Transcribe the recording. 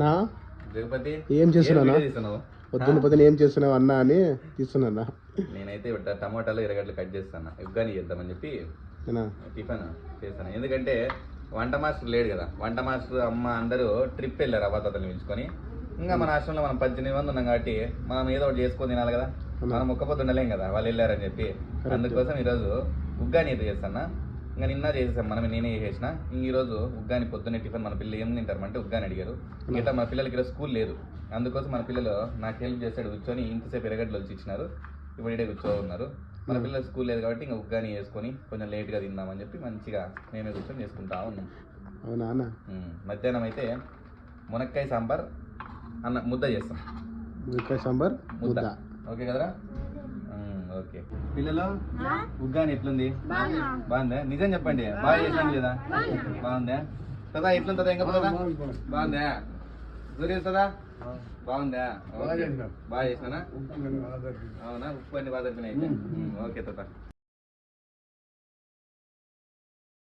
నా? ఏం చేస్తున్నానా? పొద్దున్న పొద్దున ఏం చేస్తున్నావు అన్నా అని తీస్తున్నా నేనైతే టమాటాలు ఎర్రగడ్డలు కట్ చేస్తాను ఉగ్గాని చేద్దామని చెప్పి? టిఫిన్ చేస్తాను. ఎందుకంటే వంట మాస్టర్ లేడు కదా. వంట మాస్టర్ అమ్మ అందరూ ట్రిప్ వెళ్ళారు అబద్ధాతలు పిలుచుకొని ఇంకా మన ఆశ్రమంలో మనం పద్దెనిమిది మంది ఉన్నాం కాబట్టి మనం ఏదో ఒకటి చేసుకొని తినాలి కదా. మనం ఒక్క పొద్దు ఉండలేం కదా. వాళ్ళు వెళ్ళారని చెప్పి. అందుకోసం ఈరోజు ఉగ్గాని అయితే చేస్తాను ఇంకా నిన్న చేసేసాం. మనం నేనే చేసిన ఇంక ఈరోజు ఉగ్గాని పొద్దున్నే టిఫిన్ మన పిల్లలు ఏం తింటారు అంటే ఉగ్గాని అడిగారు. మిగతా మన పిల్లలకి ఈరోజు స్కూల్ లేదు. అందుకోసం మన పిల్లలు నాకు హెల్ప్ చేస్తాడు కూర్చొని ఇంతసేపు ఎరగడ్డలు వచ్చి ఇచ్చినారు. ఇప్పుడు ఇడే కూర్చో ఉన్నారు. మన పిల్లలు స్కూల్ లేదు కాబట్టి ఇంకా ఉగ్గాని వేసుకొని కొంచెం లేట్గా తిందామని చెప్పి మంచిగా మేమే కూర్చొని చేసుకుంటా ఉన్నాం. అవునా మధ్యాహ్నం అయితే మునక్కాయ సాంబార్ అన్న ముద్ద చేస్తాం. మునక్కాయ సాంబార్ ముద్ద. ఓకే కదరా? ఓకే. పిల్లలు? ఉగ్గాని ఎట్లుంది? బాగుందా? నిజం చెప్పండి. బాగా చేసాను లేదా బాగుందా? కదా ఎట్లుంది కదా ఇంకా కదా బాగుందా సూర్య కదా బాగుందా. బాగా చేసినానా? అవునా? ఉప్పు అన్ని బాగా? ఉమ్, ఓకే తాత.